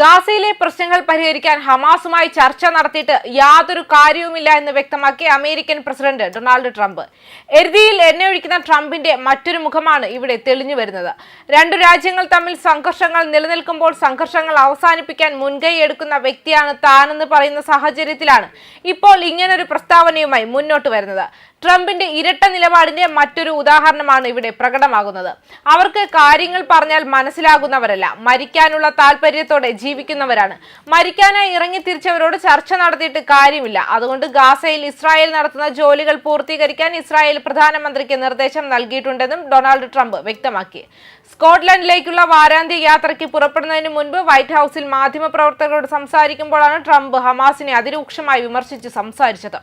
ഗാസയിലെ പ്രശ്നങ്ങൾ പരിഹരിക്കാൻ ഹമാസുമായി ചർച്ച നടത്തിയിട്ട് യാതൊരു കാര്യവുമില്ല എന്ന് വ്യക്തമാക്കിയ അമേരിക്കൻ പ്രസിഡന്റ് ഡൊണാൾഡ് ട്രംപ്. എരുതിയിൽ എണ്ണയൊഴിക്കുന്ന ട്രംപിന്റെ മറ്റൊരു മുഖമാണ് ഇവിടെ തെളിഞ്ഞു വരുന്നത്. രണ്ടു രാജ്യങ്ങൾ തമ്മിൽ സംഘർഷങ്ങൾ നിലനിൽക്കുമ്പോൾ സംഘർഷങ്ങൾ അവസാനിപ്പിക്കാൻ മുൻകൈ എടുക്കുന്ന വ്യക്തിയാണ് താനെന്ന് പറയുന്ന സാഹചര്യത്തിലാണ് ഇപ്പോൾ ഇങ്ങനൊരു പ്രസ്താവനയുമായി മുന്നോട്ട് വരുന്നത്. ട്രംപിന്റെ ഇരട്ട നിലപാടിന്റെ മറ്റൊരു ഉദാഹരണമാണ് ഇവിടെ പ്രകടമാകുന്നത്. അവർക്ക് കാര്യങ്ങൾ പറഞ്ഞാൽ മനസ്സിലാകുന്നവരല്ല. മരിക്കാനുള്ള താല്പര്യത്തോടെ ജീവിക്കുന്നവരാണ്. മരിക്കാനായി ഇറങ്ങി തിരിച്ചവരോട് ചർച്ച നടത്തിയിട്ട് കാര്യമില്ല. അതുകൊണ്ട് ഗാസയിൽ ഇസ്രായേൽ നടത്തുന്ന ജോലികൾ പൂർത്തീകരിക്കാൻ ഇസ്രായേൽ പ്രധാനമന്ത്രിക്ക് നിർദ്ദേശം നൽകിയിട്ടുണ്ടെന്നും ഡൊണാൾഡ് ട്രംപ് വ്യക്തമാക്കി. സ്കോട്ട്ലൻഡിലേക്കുള്ള വാരാന്ത്യ യാത്രയ്ക്ക് പുറപ്പെടുന്നതിന് മുൻപ് വൈറ്റ് ഹൌസിൽ മാധ്യമപ്രവർത്തകരോട് സംസാരിക്കുമ്പോഴാണ് ട്രംപ് ഹമാസിനെ അതിരൂക്ഷമായി വിമർശിച്ച് സംസാരിച്ചത്.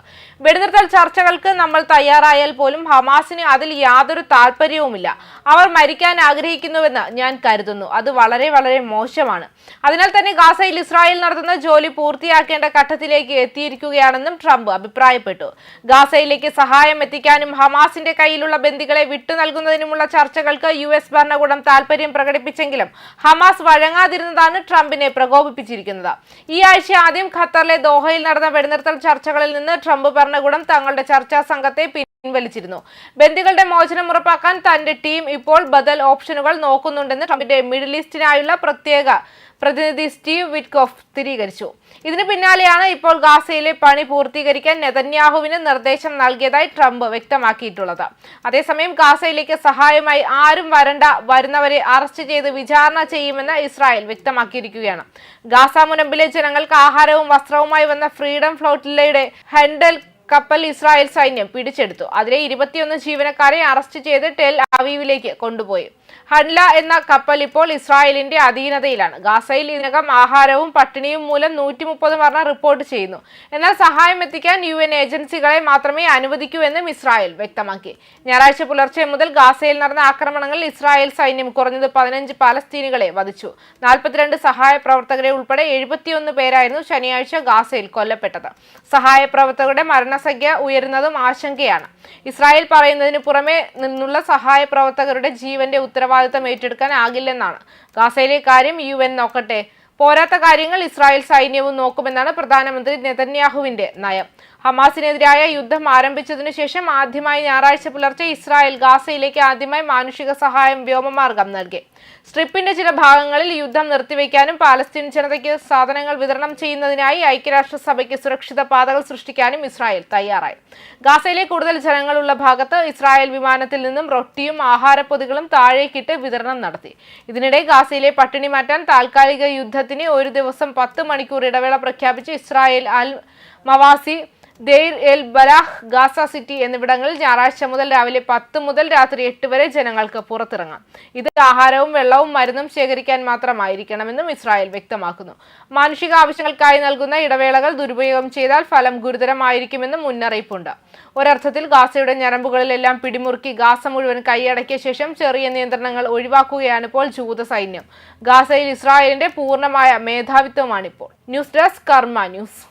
വെടിനിർത്തൽ ചർച്ചകൾക്ക് നമ്മൾ തയ്യാറായാൽ പോലും ഹമാസിന് അതിൽ യാതൊരു താല്പര്യവുമില്ല അവർ മരിക്കാൻ ആഗ്രഹിക്കുന്നുവെന്ന് ഞാൻ കരുതുന്നു. അത് വളരെ വളരെ മോശമാണ്. അതിനാൽ തന്നെ ഗാസയിൽ ഇസ്രായേൽ നടത്തുന്ന ജോലി പൂർത്തിയാക്കേണ്ട ഘട്ടത്തിലേക്ക് എത്തിയിരിക്കുകയാണെന്നും ട്രംപ് അഭിപ്രായപ്പെട്ടു. ഗാസയിലേക്ക് സഹായം എത്തിക്കാനും ഹമാസിന്റെ കയ്യിലുള്ള ബന്ദികളെ വിട്ടു നൽകുന്നതിനുമുള്ള ചർച്ചകൾക്ക് യു എസ് ഭരണകൂടം താൽപര്യം പ്രകടിപ്പിച്ചെങ്കിലും ഹമാസ് വഴങ്ങാതിരുന്നതാണ് ട്രംപിനെ പ്രകോപിപ്പിച്ചിരിക്കുന്നത്. ഈ ആഴ്ച ആദ്യം ഖത്തറിലെ ദോഹയിൽ നടന്ന വെടിനിർത്തൽ ചർച്ചകളിൽ നിന്ന് ട്രംപ് ഭരണകൂടം തങ്ങളുടെ ചർച്ചാ സംഘത്തെ പിൻവലിച്ചിരുന്നു. ബന്ദികളുടെ മോചനം ഉറപ്പാക്കാൻ തന്റെ ടീം ഇപ്പോൾ ബദൽ ഓപ്ഷനുകൾ നോക്കുന്നുണ്ടെന്ന് ട്രംപിന്റെ മിഡിൽ ഈസ്റ്റിനായുള്ള പ്രത്യേക പ്രതിനിധി സ്റ്റീവ് വിറ്റ്കോഫ് സ്ഥിരീകരിച്ചു. ഇതിന് പിന്നാലെയാണ് ഇപ്പോൾ ഗാസയിലെ പണി പൂർത്തീകരിക്കാൻ നെതന്യാഹുവിന് നിർദ്ദേശം നൽകിയതായി ട്രംപ് വ്യക്തമാക്കിയിട്ടുള്ളത്. അതേസമയം ഗാസയിലേക്ക് സഹായമായി ആരും വരണ്ട വരുന്നവരെ അറസ്റ്റ് ചെയ്ത് വിചാരണ ചെയ്യുമെന്ന് ഇസ്രായേൽ വ്യക്തമാക്കിയിരിക്കുകയാണ്. ഗാസ മുനമ്പിലെ ജനങ്ങൾക്ക് ആഹാരവും വസ്ത്രവുമായി വന്ന ഫ്രീഡം ഫ്ലോട്ടിലയുടെ ഹെൻഡൽ കപ്പൽ ഇസ്രായേൽ സൈന്യം പിടിച്ചെടുത്തു. അതിലെ ഇരുപത്തിയൊന്ന് ജീവനക്കാരെ അറസ്റ്റ് ചെയ്ത് ടെൽ അവീവിലേക്ക് കൊണ്ടുപോയി. ഹൺല എന്ന കപ്പൽ ഇപ്പോൾ ഇസ്രായേലിന്റെ അധീനതയിലാണ്. ഗാസയിൽ ഇതിനകം ആഹാരവും പട്ടിണിയും മൂലം നൂറ്റി മുപ്പത് മരണം റിപ്പോർട്ട് ചെയ്യുന്നു. എന്നാൽ സഹായം എത്തിക്കാൻ യു എൻ ഏജൻസികളെ മാത്രമേ അനുവദിക്കൂ എന്നും ഇസ്രായേൽ വ്യക്തമാക്കി. ഞായറാഴ്ച പുലർച്ചെ മുതൽ ഗാസയിൽ നടന്ന ആക്രമണങ്ങളിൽ ഇസ്രായേൽ സൈന്യം കുറഞ്ഞത് പതിനഞ്ച് പാലസ്തീനികളെ വധിച്ചു. നാൽപ്പത്തിരണ്ട് സഹായ പ്രവർത്തകരെ ഉൾപ്പെടെ എഴുപത്തിയൊന്ന് പേരായിരുന്നു ശനിയാഴ്ച ഗാസയിൽ കൊല്ലപ്പെട്ടത്. സഹായ പ്രവർത്തകരുടെ മരണസംഖ്യ ഉയരുന്നതും ആശങ്കയാണ്. ഇസ്രായേൽ പറയുന്നതിന് പുറമെ നിന്നുള്ള സഹായ പ്രവർത്തകരുടെ ജീവന്റെ ഉത്തരവാദിത്തം ഏറ്റെടുക്കാൻ ആകില്ലെന്നാണ്. ഗാസയിലെ കാര്യം യു നോക്കട്ടെ. പോരാത്ത കാര്യങ്ങൾ ഇസ്രായേൽ സൈന്യവും നോക്കുമെന്നാണ് പ്രധാനമന്ത്രി നെതന്യാഹുവിന്റെ നയം. ഹമാസിനെതിരായ യുദ്ധം ആരംഭിച്ചതിനു ശേഷം ആദ്യമായി ഞായറാഴ്ച പുലർച്ചെ ഇസ്രായേൽ ഗാസയിലേക്ക് ആദ്യമായി മാനുഷിക സഹായം വ്യോമമാർഗം നൽകി. സ്ട്രിപ്പിന്റെ ചില ഭാഗങ്ങളിൽ യുദ്ധം നിർത്തിവെക്കാനും പാലസ്തീൻ ജനതയ്ക്ക് സാധനങ്ങൾ വിതരണം ചെയ്യുന്നതിനായി ഐക്യരാഷ്ട്രസഭയ്ക്ക് സുരക്ഷിത പാതകൾ സൃഷ്ടിക്കാനും ഇസ്രായേൽ തയ്യാറായി. ഗാസയിലെ കൂടുതൽ ജനങ്ങളുള്ള ഭാഗത്ത് ഇസ്രായേൽ വിമാനത്തിൽ നിന്നും റൊട്ടിയും ആഹാരപ്പൊതികളും താഴേക്കിട്ട് വിതരണം നടത്തി. ഇതിനിടെ ഗാസയിലെ പട്ടിണി മാറ്റാൻ താൽക്കാലിക യുദ്ധത്തിന് ഒരു ദിവസം പത്ത് മണിക്കൂർ ഇടവേള പ്രഖ്യാപിച്ച് Israel Al Mawasi Deir el Balah Gaza city എന്നിവിടങ്ങളിൽ ഞായറാഴ്ച മുതൽ രാവിലെ പത്ത് മുതൽ രാത്രി എട്ട് വരെ ജനങ്ങൾക്ക് പുറത്തിറങ്ങാം. ഇത് ആഹാരവും വെള്ളവും മരുന്നും ശേഖരിക്കാൻ മാത്രമായിരിക്കണമെന്നും ഇസ്രായേൽ വ്യക്തമാക്കുന്നു. മാനുഷിക ആവശ്യങ്ങൾക്കായി നൽകുന്ന ഇടവേളകൾ ദുരുപയോഗം ചെയ്താൽ ഫലം ഗുരുതരമായിരിക്കുമെന്നും മുന്നറിയിപ്പുണ്ട്. ഒരർത്ഥത്തിൽ ഗാസയുടെ ഞരമ്പുകളിലെല്ലാം പിടിമുറുക്കി ഗാസ മുഴുവൻ കൈയടക്കിയ ശേഷം ചെറിയ നിയന്ത്രണങ്ങൾ ഒഴിവാക്കുകയാണ് ഇപ്പോൾ ജൂത സൈന്യം. ഗാസയിൽ ഇസ്രായേലിന്റെ പൂർണമായ മേധാവിത്വമാണിപ്പോൾ. News desk Karma news.